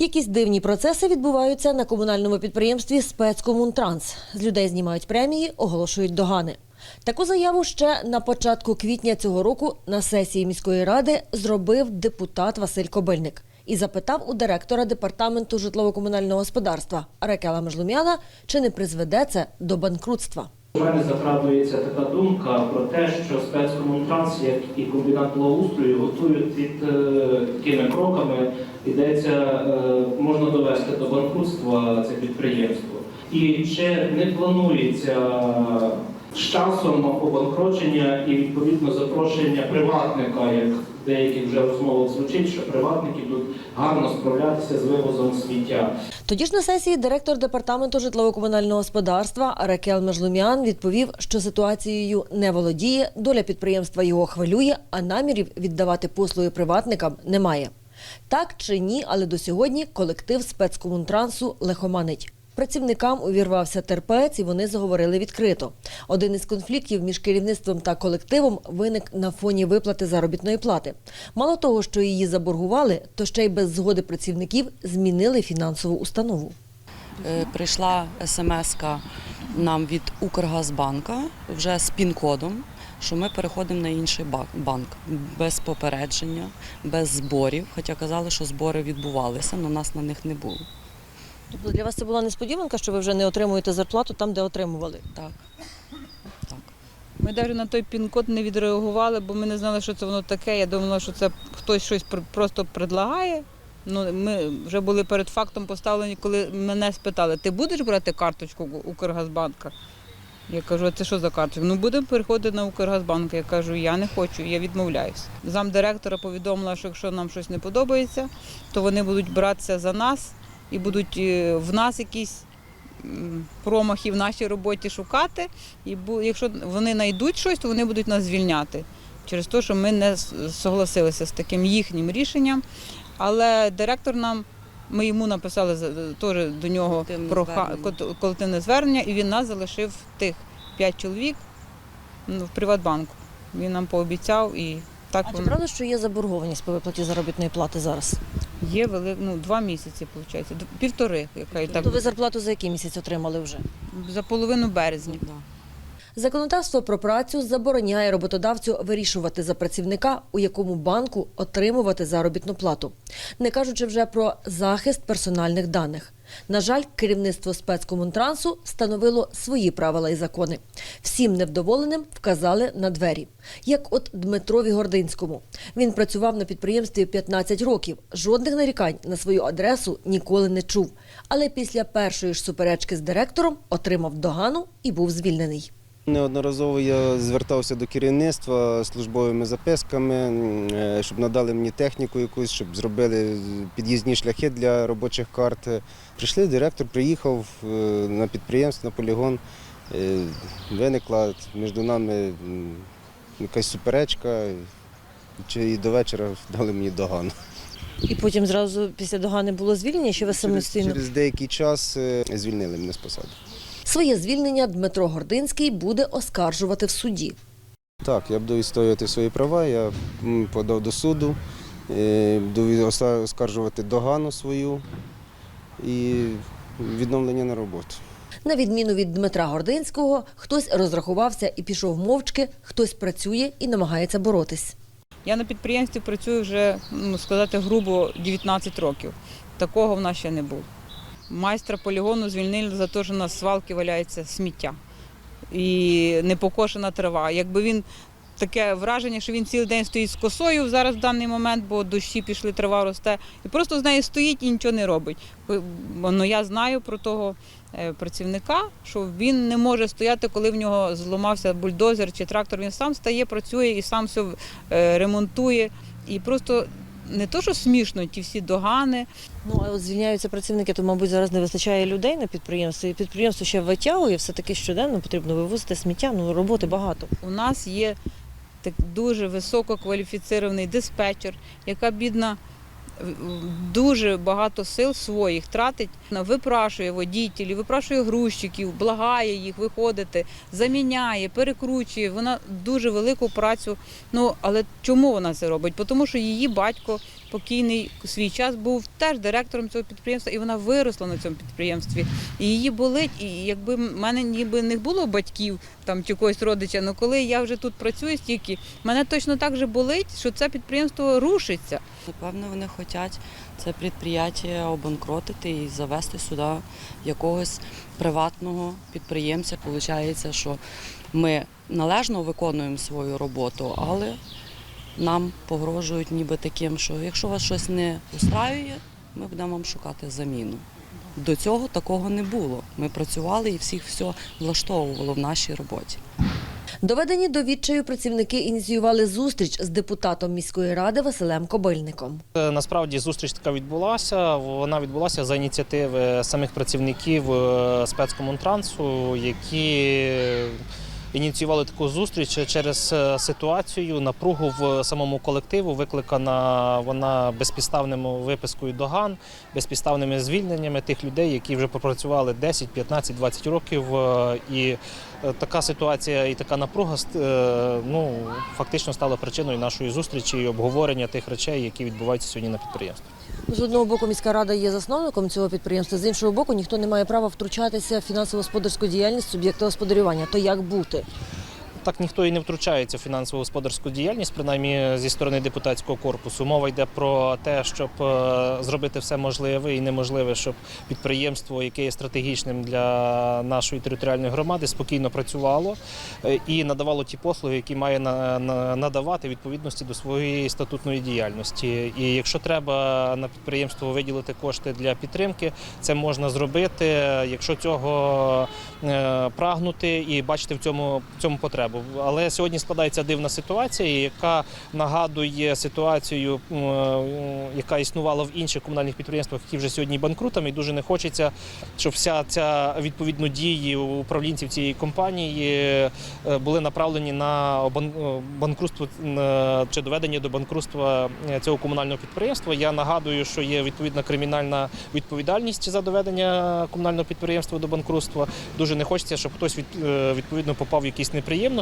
Якісь дивні процеси відбуваються на комунальному підприємстві спецкомунтранс. З людей знімають премії, оголошують догани. Таку заяву ще на початку квітня цього року на сесії міської ради зробив депутат Василь Кобильник і запитав у директора департаменту житлово-комунального господарства Ракела Межлум'яна, чи не призведе це до банкрутства. У мене закрадується така думка про те, що спецкомунтранс, як і комбінат благоустрою, готують під е, такими кроками, йдеться, е, можна довести до банкрутства це підприємство. І чи не планується з часом обанкрочення і відповідно запрошення приватника, як деяких вже розмовах звучить, що приватники будуть гарно справлятися з вивозом сміття. Тоді ж на сесії директор департаменту житлово-комунального господарства Ракел Межлумян відповів, що ситуацією не володіє, доля підприємства його хвилює, а намірів віддавати послуги приватникам немає. Так чи ні, але до сьогодні колектив спецкомунтрансу лихоманить. Працівникам увірвався терпець, і вони заговорили відкрито. Один із конфліктів між керівництвом та колективом виник на фоні виплати заробітної плати. Мало того, що її заборгували, то ще й без згоди працівників змінили фінансову установу. Е, Прийшла смс нам від Укргазбанка вже з пін-кодом, що ми переходимо на інший банк без попередження, без зборів. Хоча казали, що збори відбувалися, але нас на них не було. Тобто для вас це була несподіванка, що ви вже не отримуєте зарплату там, де отримували. Так. Так. Ми навіть на той пін-код не відреагували, бо ми не знали, що це воно таке. Я думала, що це хтось щось просто предлагає. Ну, ми вже були перед фактом поставлені, коли мене спитали, ти будеш брати карточку у Укргазбанка? Я кажу, а це що за карточка? Ну будемо переходити на Укргазбанк. Я кажу, я не хочу, я відмовляюсь. Замдиректора повідомила, що якщо нам щось не подобається, то вони будуть братися за нас і будуть е, в нас якісь промахи в нашій роботі шукати. І якщо вони знайдуть щось, то вони будуть нас звільняти через те, що ми не согласилися з таким їхнім рішенням. Але директор нам, ми йому написали теж до нього про колективне звернення, і він нас залишив тих п'ять чоловік ну, в Приватбанку. Він нам пообіцяв і так А чи воно правда, що є заборгованість по виплаті заробітної плати зараз? є велик, ну, два місяці, виходить, півтори, яка і так Тобто ви зарплату за який місяць отримали вже? за половину березня. Да. Законодавство про працю забороняє роботодавцю вирішувати за працівника, у якому банку отримувати заробітну плату, не кажучи вже про захист персональних даних. На жаль, керівництво спецкомунтрансу встановило свої правила і закони. Всім невдоволеним вказали на двері. Як от Дмитрові Гординському. Він працював на підприємстві 15 років. Жодних нарікань на свою адресу ніколи не чув. Але після першої ж суперечки з директором отримав догану і був звільнений. Неодноразово я звертався до керівництва службовими записками, е, щоб надали мені техніку якусь, щоб зробили під'їзні шляхи для робочих карт. Прийшли, директор приїхав е, на підприємство, на полігон. Е, Виникла між нами якась суперечка, чи і до вечора дали мені догану. І потім зразу після догани було звільнення, що ви самостійно через деякий час звільнили мене з посади. Своє звільнення Дмитро Гординський буде оскаржувати в суді. Так, я буду відстоювати свої права. Я подав до суду, е, буду оскаржувати догану свою і відновлення на роботу. На відміну від Дмитра Гординського, хтось розрахувався і пішов мовчки, хтось працює і намагається боротись. Я на підприємстві працюю вже, ну сказати, грубо 19 років. Такого в нас ще не було. Майстра полігону звільнили за те, що на свалки валяється сміття і непокошена трава. Якби він таке враження, що він цілий день стоїть з косою зараз в даний момент, бо дощі пішли, трава росте, і просто з нею стоїть і нічого не робить. Ну, я знаю про того е, працівника, що він не може стояти, коли в нього зламався бульдозер чи трактор. Він сам стає, працює і сам все е, ремонтує. І просто не то, що смішно, ті всі догани. Ну а от звільняються працівники, то мабуть зараз не вистачає людей на підприємстві. І підприємство ще витягує, все таки щоденно потрібно вивозити сміття. Ну роботи багато. У нас є так дуже висококваліфіцірований диспетчер, яка бідна дуже багато сил своїх тратить, випрашує водітелів, випрашує грузчиків, благає їх виходити, заміняє, перекручує. Вона дуже велику працю. Ну але чому вона це робить? Тому що її батько покійний у свій час був теж директором цього підприємства, і вона виросла на цьому підприємстві. І її болить. І якби в мене ніби не було батьків там чи когось родича, але коли я вже тут працюю стільки, мене точно так же болить, що це підприємство рушиться. Напевно, вони хочуть це підприємство обанкротити і завести сюди якогось приватного підприємця. Получається, що ми належно виконуємо свою роботу, але нам погрожують ніби таким, що якщо вас щось не устраює, ми будемо вам шукати заміну. До цього такого не було. Ми працювали і всіх все влаштовувало в нашій роботі. Доведені до відчаю працівники ініціювали зустріч з депутатом міської ради Василем Кобильником. Е, Насправді зустріч така відбулася. Вона відбулася за ініціативи самих працівників е, спецкомунтрансу, які ініціювали таку зустріч через е, ситуацію, напругу в самому колективу, викликана вона безпідставним випискою доган, безпідставними звільненнями тих людей, які вже попрацювали 10, 15, 20 років. Е, І е, така ситуація і така напруга ну, фактично стала причиною нашої зустрічі і обговорення тих речей, які відбуваються сьогодні на підприємстві. З одного боку, міська рада є засновником цього підприємства, з іншого боку, ніхто не має права втручатися в фінансово-господарську діяльність суб'єкта господарювання. То як бути? it. Так ніхто і не втручається в фінансово-господарську діяльність, принаймні зі сторони депутатського корпусу. Мова йде про те, щоб е, зробити все можливе і неможливе, щоб підприємство, яке є стратегічним для нашої територіальної громади, спокійно працювало е, і надавало ті послуги, які має на- на- надавати відповідності до своєї статутної діяльності. І якщо треба на підприємство виділити кошти для підтримки, це можна зробити, якщо цього е, прагнути і бачити в цьому, в цьому потребу. Але сьогодні складається дивна ситуація, яка нагадує ситуацію, е, яка існувала в інших комунальних підприємствах, які вже сьогодні банкрутами. І дуже не хочеться, щоб вся ця відповідно дії управлінців цієї компанії е, були направлені на е, банкрутство чи доведення до банкрутства цього комунального підприємства. Я нагадую, що є відповідна кримінальна відповідальність за доведення комунального підприємства до банкрутства. Дуже не хочеться, щоб хтось від, відповідно попав в якісь неприємності.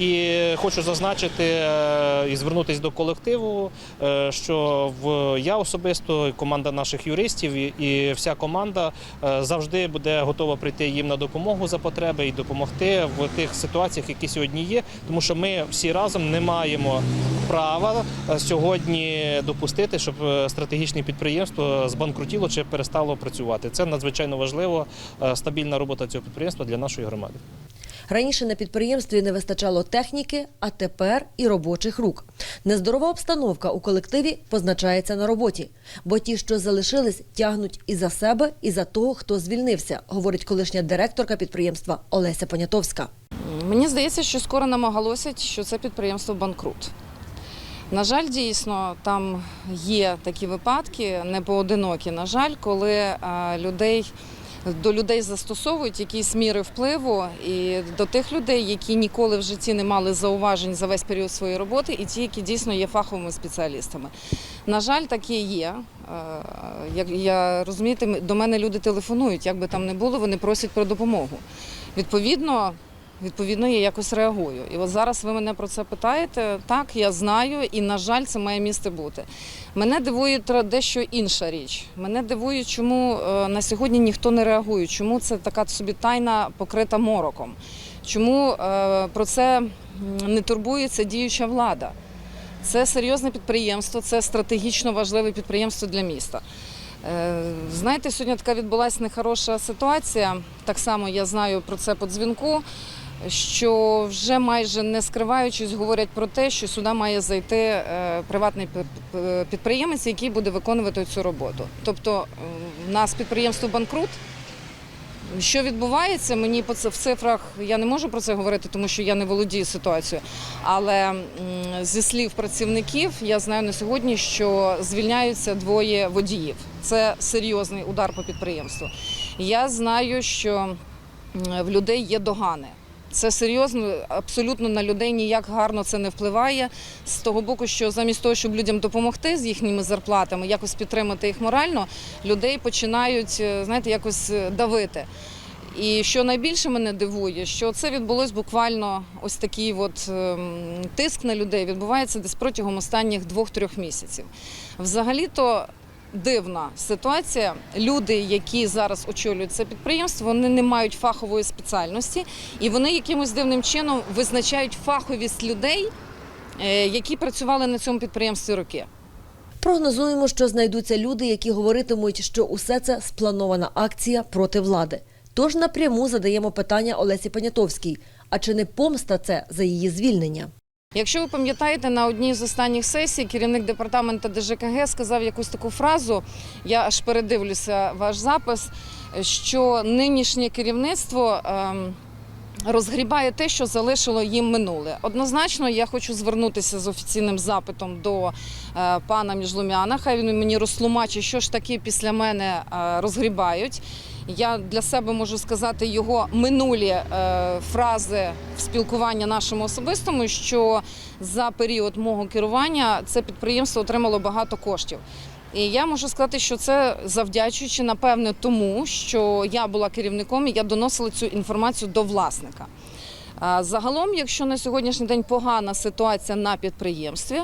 І хочу зазначити е, і звернутися до колективу, е, що в я особисто, команда наших юристів і, вся команда е, завжди буде готова прийти їм на допомогу за потреби і допомогти в тих ситуаціях, які сьогодні є, тому що ми всі разом не маємо права сьогодні допустити, щоб стратегічне підприємство збанкрутіло чи перестало працювати. Це надзвичайно важливо, стабільна робота цього підприємства для нашої громади. Раніше на підприємстві не вистачало техніки, а тепер і робочих рук. Нездорова обстановка у колективі позначається на роботі, бо ті, що залишились, тягнуть і за себе, і за того, хто звільнився, говорить колишня директорка підприємства Олеся Понятовська. Мені здається, що скоро нам оголосять, що це підприємство банкрут. На жаль, дійсно, там є такі випадки, не поодинокі, на жаль, коли е, людей. До людей застосовують якісь міри впливу і до тих людей, які ніколи в житті не мали зауважень за весь період своєї роботи, і ті, які дійсно є фаховими спеціалістами. На жаль, такі є. Е, Як я розумієте, до мене люди телефонують, як би там не було, вони просять про допомогу. Відповідно, відповідно, я якось реагую. І от зараз ви мене про це питаєте. Так, я знаю, і на жаль, це має місце бути. Мене дивує дещо інша річ. Мене дивує, чому е, на сьогодні ніхто не реагує, чому це така собі тайна покрита мороком. Чому е, про це не турбується діюча влада? Це серйозне підприємство, це стратегічно важливе підприємство для міста. Е, Знаєте, сьогодні така відбулася нехороша ситуація. Так само я знаю про це по дзвінку. Що вже майже не скриваючись, говорять про те, що сюди має зайти е, приватний підприємець, який буде виконувати цю роботу. Тобто е, в нас підприємство банкрут. Що відбувається, мені в цифрах я не можу про це говорити, тому що я не володію ситуацією. Але зі слів працівників я знаю на сьогодні, що звільняються двоє водіїв. Це серйозний удар по підприємству. Я знаю, що в людей є догани. Це серйозно, абсолютно на людей ніяк гарно це не впливає. З того боку, що замість того, щоб людям допомогти з їхніми зарплатами, якось підтримати їх морально, людей починають, е, знаєте, якось е, давити. І що найбільше мене дивує, що це відбулось буквально ось такий от ем, тиск на людей відбувається десь протягом останніх двох-трьох місяців. Взагалі-то дивна ситуація. Люди, які зараз очолюють це підприємство, вони не мають фахової спеціальності, і вони якимось дивним чином визначають фаховість людей, е, які працювали на цьому підприємстві роки. Прогнозуємо, що знайдуться люди, які говоритимуть, що усе це спланована акція проти влади. Тож напряму задаємо питання Олесі Понятовській: а чи не помста це за її звільнення? Якщо ви пам'ятаєте, на одній з останніх сесій керівник департаменту ДЖКГ сказав якусь таку фразу, я аж передивлюся ваш запис, що нинішнє керівництво. ем, Розгрібає те, що залишило їм минуле. Однозначно, я хочу звернутися з офіційним запитом до е, пана Міжлумяна. Хай він мені розтлумачить, що ж таки після мене е, розгрібають. Я для себе можу сказати його минулі е, фрази в спілкуванні нашому особистому, що за період мого керування це підприємство отримало багато коштів. І я можу сказати, що це завдячуючи, напевне, тому, що я була керівником і я доносила цю інформацію до власника. Загалом, якщо на сьогоднішній день погана ситуація на підприємстві,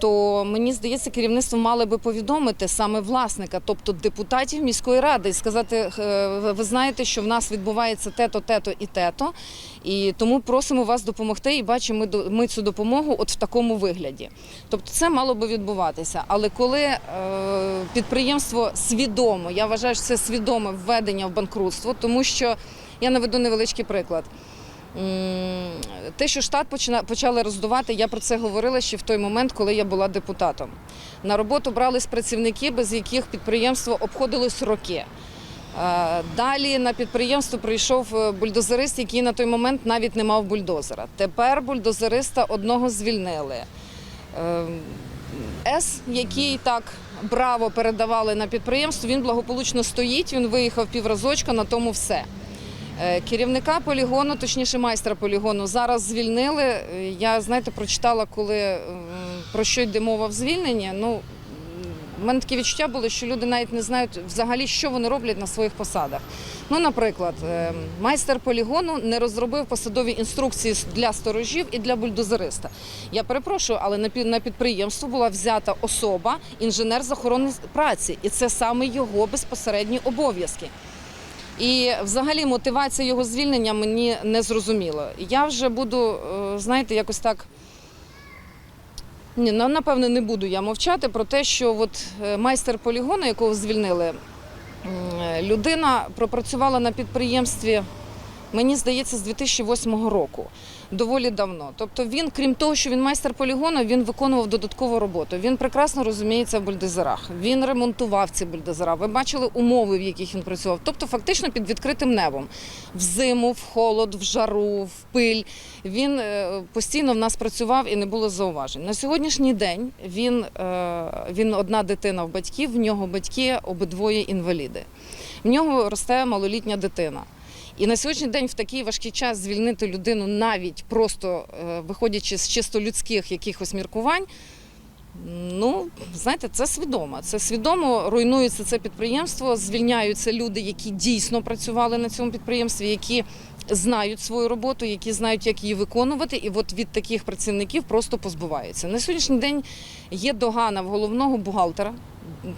то мені здається, керівництво мало би повідомити саме власника, тобто депутатів міської ради, і сказати: «Е, ви знаєте, що в нас відбувається те-то, те-то і те-то, і тому просимо вас допомогти. І бачимо ми, цю допомогу от в такому вигляді. Тобто це мало би відбуватися. Але коли е, підприємство свідомо, я вважаю, що це свідоме введення в банкрутство, тому що я наведу невеличкий приклад. Те, що штат почали роздувати, я про це говорила ще в той момент, коли я була депутатом. На роботу брались працівники, без яких підприємство обходилось роки. Е, Далі на підприємство прийшов е, бульдозерист, який на той момент навіть не мав бульдозера. Тепер бульдозериста одного звільнили. Е, С, який так браво передавали на підприємство, він благополучно стоїть, він виїхав півразочка, на тому все. Е, Керівника полігону, точніше майстра полігону, зараз звільнили. Е, Я, знаєте, прочитала, коли про що йде мова в звільненні. Ну, в мене таке відчуття було, що люди навіть не знають взагалі, що вони роблять на своїх посадах. Ну, наприклад, е, майстер полігону не розробив посадові інструкції для сторожів і для бульдозериста. Я перепрошую, але на підприємство була взята особа, інженер з охорони праці, і це саме його безпосередні обов'язки. І взагалі мотивація його звільнення мені не зрозуміла. Я вже буду, е, знаєте, якось так. Ні, напевне, напевно, не буду я мовчати про те, що от е, майстер полігону, якого звільнили, е, людина пропрацювала на підприємстві, мені здається, з 2008 року. Доволі давно. Тобто він, крім того, що він майстер полігону, він виконував додаткову роботу. Він прекрасно розуміється в бульдозерах. Він ремонтував ці бульдозера. Ви бачили умови, в яких він працював. Тобто, фактично під відкритим небом. В зиму, в холод, в жару, в пиль. Він е, постійно в нас працював і не було зауважень. На сьогоднішній день він, е, він одна дитина в батьків, в нього батьки обидвоє інваліди. В нього росте малолітня дитина. І на сьогоднішній день в такий важкий час звільнити людину навіть просто е, виходячи з чисто людських якихось міркувань. Ну, знаєте, це свідомо. Це свідомо руйнується це підприємство, звільняються люди, які дійсно працювали на цьому підприємстві, які знають свою роботу, які знають, як її виконувати, і от від таких працівників просто позбуваються. На сьогоднішній день є догана в головного бухгалтера.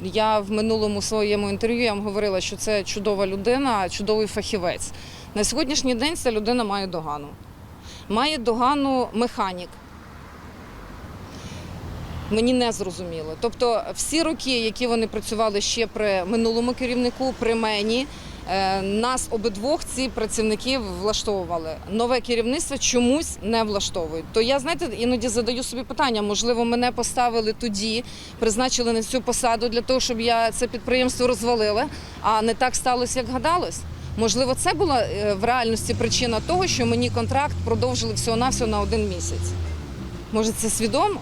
Я в минулому своєму інтерв'ю я вам говорила, що це чудова людина, чудовий фахівець. На сьогоднішній день ця людина має догану. Має догану механік. Мені не зрозуміло. Тобто, всі роки, які вони працювали ще при минулому керівнику, при мені, нас обидвох ці працівники влаштовували. Нове керівництво чомусь не влаштовують. То я знаєте, іноді задаю собі питання. Можливо, мене поставили тоді, призначили на цю посаду для того, щоб я це підприємство розвалила, а не так сталося, як гадалось. Можливо, це була е, в реальності причина того, що мені контракт продовжили всього навсього на один місяць. Може, це свідомо?